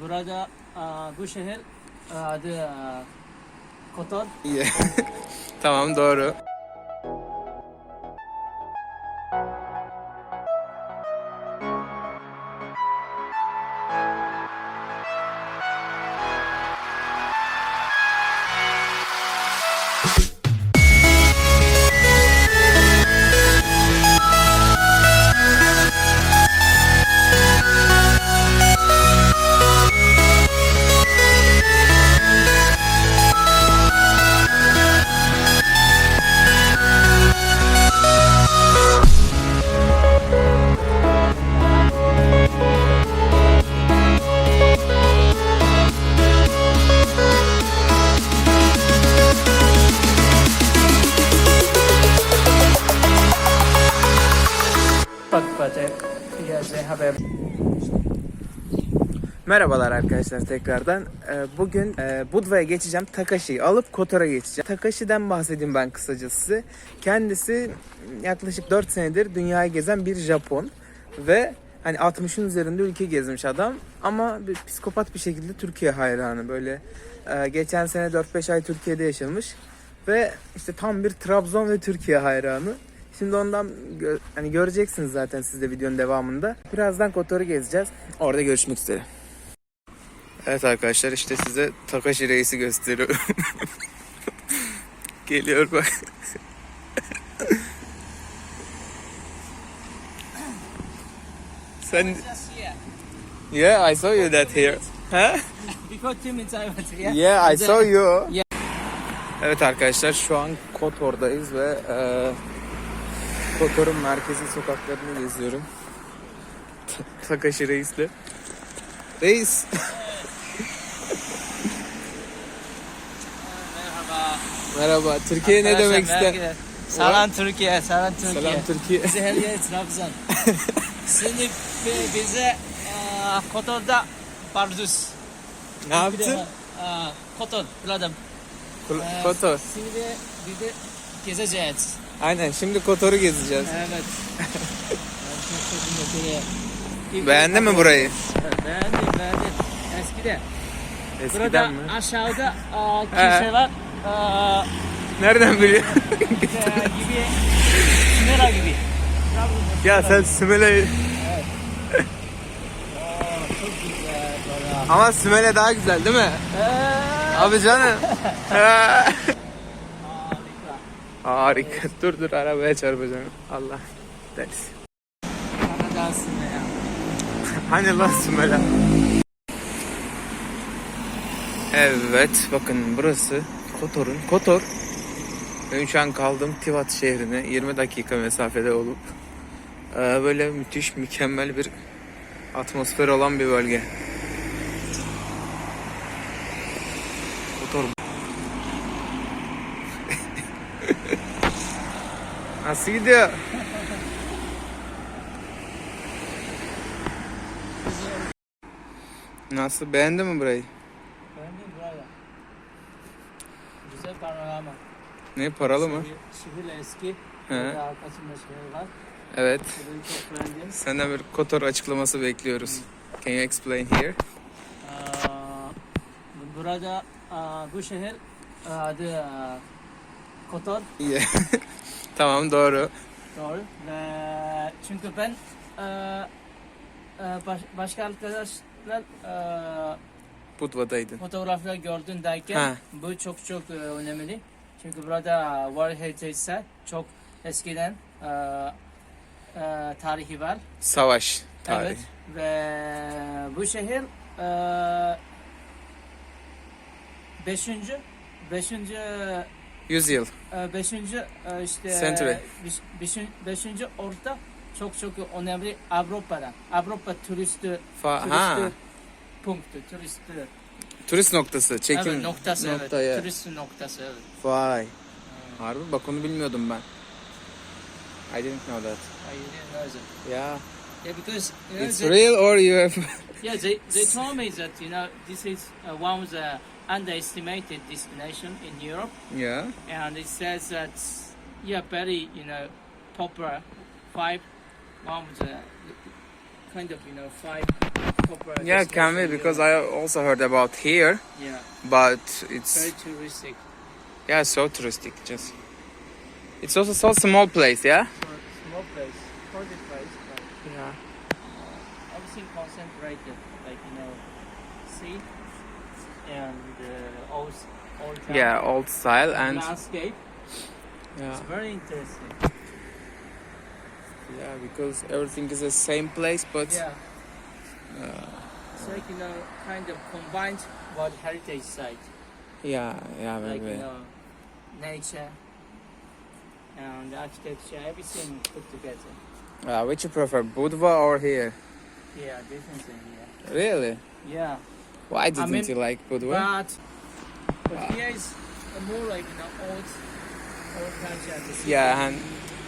Burada bu şehir adı Kotor. Tamam doğru. Merhabalar arkadaşlar tekrardan. Ee, Bugün e, Budva'ya geçeceğim. Takashi'yi alıp Kotor'a geçeceğim. Takashi'den bahsedeyim ben kısaca size. Kendisi yaklaşık 4 senedir dünyayı gezen bir Japon. Ve hani 60'ın üzerinde ülke gezmiş adam. Ama bir psikopat bir şekilde Türkiye hayranı. Böyle e, geçen sene 4-5 ay Türkiye'de yaşamış. Ve işte tam bir Trabzon ve Türkiye hayranı. Şimdi ondan gö- hani göreceksiniz zaten siz de videonun devamında. Birazdan Kotor'u gezeceğiz. Orada görüşmek üzere. Evet arkadaşlar işte size Takashi Reis'i gösteriyorum. Geliyor bak. Sen. Yeah, I saw you that here. Ha? Because two minutes I was here. Yeah, I saw you. Yeah. Evet arkadaşlar şu an Kotor'dayız ve e, Kotor'un merkezi sokaklarını geziyorum. Ta- Takashi Reis'le. Reis. Merhaba. Türkiye ne demek ister? Salam Türkiye, salam Türkiye. Selam Türkiye. Bizi her yer Trabzon. Şimdi bi- bize aa, Kotor'da Bardus. Ne yaptın? Aa, Kotor, Vladim. Kul- Ee, Kotor. Şimdi bir de gezeceğiz. Aynen şimdi Kotor'u gezeceğiz. Evet. Beğendin mi burayı? Beğendim, beğendim. Eskide. Burada Eskiden mi? aşağıda kilise var. Aa, Nereden biliyorsun? e, gibi, Sümela gibi. Trabzon'da ya sen Sümele... Aa, çok güzel bana. Ama Sümele daha güzel değil mi? Ee, Abi canım. harika. Harika. Dur dur arabaya çarpacağım. Allah. Deriz. Bana dansın ya. Hani lan Sümele? Evet bakın burası Kotor'un. Kotor. Benim şu an kaldığım Tivat şehrine 20 dakika mesafede olup e, böyle müthiş mükemmel bir atmosfer olan bir bölge. Kotor. Nasıl gidiyor? Nasıl beğendin mi burayı? Beğendim burayı. Panorama. Ne paralı mı? Şehir, eski. He. Arkasında şehir var. Evet. Senden bir Kotor açıklaması bekliyoruz. Can you explain here? Burada bu şehir adı Kotor. Yeah. tamam doğru. Doğru. Ve çünkü ben baş, başka arkadaşlar Budva'daydın. fotoğraflar gördüm derken Ha. bu çok çok e, önemli. Çünkü burada World Heritage çok eskiden e, e, tarihi var. Savaş tarihi. Evet. Ve bu şehir e, beşinci beşinci Yüzyıl. e, beşinci e, işte Century. beş, beşin, beşinci orta çok çok önemli Avrupa'da. Avrupa turisti turisti punktu, turisti Turist noktası. Çekim evet, noktası noktaya. evet. Turist noktası evet. Vay. Harbi bak onu bilmiyordum ben. I didn't know that. I didn't know that. Yeah. Yeah, because you know, It's they, real or you have yeah, they, they told me that you know this is uh, one of the underestimated destination in Europe, Yeah. and it says that yeah, very you know popular five one of the kind of you know five. Yeah, can be because I also heard about here, Yeah, but it's very touristic. yeah so touristic. Just it's also so small place, yeah. Small place, place, but Yeah. everything concentrated, like you know, sea and uh, old old town, Yeah, old style and landscape. yeah, It's very interesting. yeah, because everything is the same place, but Yeah, uh, it's like you know, kind of combined World Heritage Site, yeah, yeah, like maybe. you know, nature and architecture, everything put together. Uh, which you prefer, Budva or here? Yeah, definitely. here. Really? Yeah. Why didn't mean, you like Budva? But, but here is more like you know old old culture. at the same Yeah, and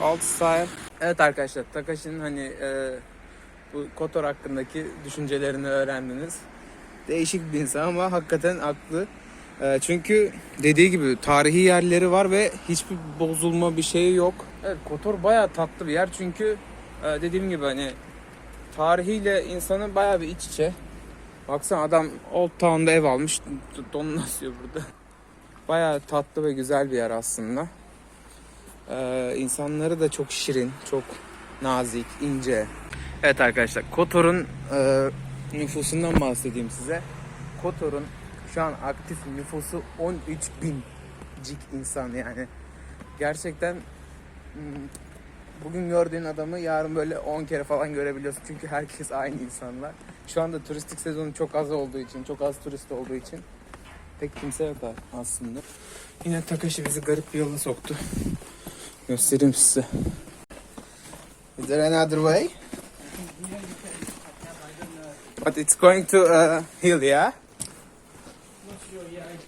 old style. Evet arkadaşlar, Takashi'nin hani e, bu Kotor hakkındaki düşüncelerini öğrendiniz. Değişik bir insan ama hakikaten haklı. E, çünkü dediği gibi tarihi yerleri var ve hiçbir bozulma bir şey yok. Evet, Kotor bayağı tatlı bir yer çünkü e, dediğim gibi hani tarihiyle insanı bayağı bir iç içe. Baksana adam Old Town'da ev almış, donunu asıyor burada. Bayağı tatlı ve güzel bir yer aslında. Ee, insanları da çok şirin, çok nazik, ince. Evet arkadaşlar, Kotor'un e, nüfusundan bahsedeyim size. Kotor'un şu an aktif nüfusu 13 bin cik insan yani. Gerçekten hmm, bugün gördüğün adamı yarın böyle 10 kere falan görebiliyorsun. Çünkü herkes aynı insanlar. Şu anda turistik sezonu çok az olduğu için, çok az turist olduğu için pek kimse yok aslında. Yine Takashi bizi garip bir yola soktu. Göstereyim size. Is there another way? But it's going to uh, hill, yeah? Not sure. Yeah. I-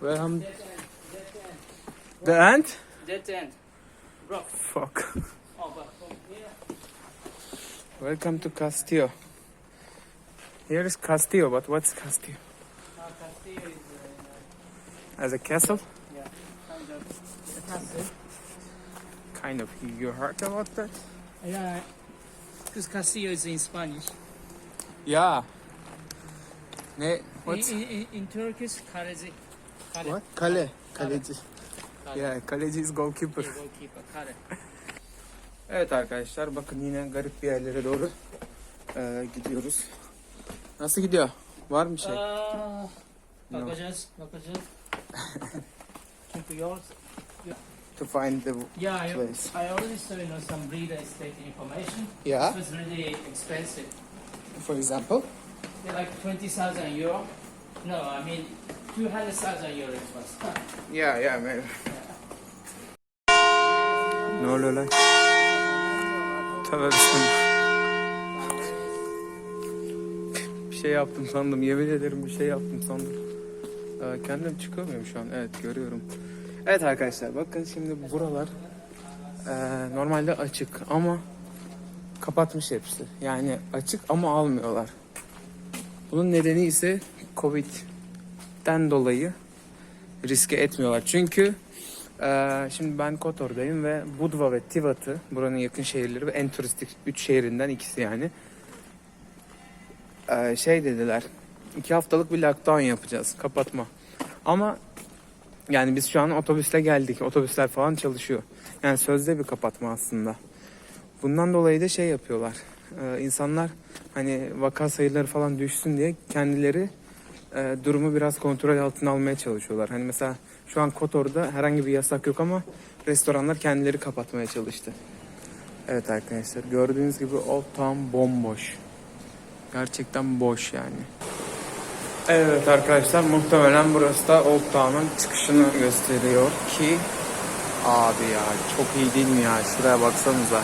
Well, um, Dead end. Dead end. the end? Dead end. Rock. Fuck. Oh, but from here. Welcome to Castillo. Here is Castillo, but what's Castillo? Uh, Castillo is uh, As a castle? yeah, kind of a castle. Kind of. You heard about that? Yeah, because Castillo is in Spanish. Yeah. Ne? In, in, in Turkish, Kaleci. Kale. what? Kale. Kale. Kaleci. Kale. Yeah, Kaleci is goalkeeper. Yeah, goalkeeper, Kale. Evet arkadaşlar bakın yine garip bir yerlere doğru eee, gidiyoruz. Nasıl gidiyor? Var mı şey? Aa, bakacağız, bakacağız. Çünkü yours. To find the Yeah, I, Place. I already saw you know some real estate information. yeah, It was really expensive. for example. They're like twenty thousand euro. No, I mean two hundred thousand euro it was. Yeah, yeah, maybe. Ne oluyor lan? Tövbe bismillah. Bir şey yaptım sandım. Yemin ederim bir şey yaptım sandım. Ee, kendim çıkıyor muyum şu an? Evet görüyorum. Evet arkadaşlar bakın şimdi buralar e, normalde açık ama kapatmış hepsi. Yani açık ama almıyorlar. Bunun nedeni ise Covid'den dolayı riske etmiyorlar. Çünkü eee, şimdi ben Kotor'dayım ve Budva ve Tivat'ı buranın yakın şehirleri ve en turistik 3 şehrinden ikisi yani. Eee, şey dediler. iki haftalık bir lockdown yapacağız. Kapatma. Ama yani biz şu an otobüsle geldik. Otobüsler falan çalışıyor. Yani sözde bir kapatma aslında. Bundan dolayı da şey yapıyorlar. Eee insanlar hani vaka sayıları falan düşsün diye kendileri e, durumu biraz kontrol altına almaya çalışıyorlar. Hani mesela şu an Kotor'da herhangi bir yasak yok ama restoranlar kendileri kapatmaya çalıştı. Evet arkadaşlar gördüğünüz gibi Old Town bomboş. Gerçekten boş yani. Evet arkadaşlar muhtemelen burası da Old Town'un çıkışını gösteriyor ki abi ya çok iyi değil mi ya şuraya baksanıza.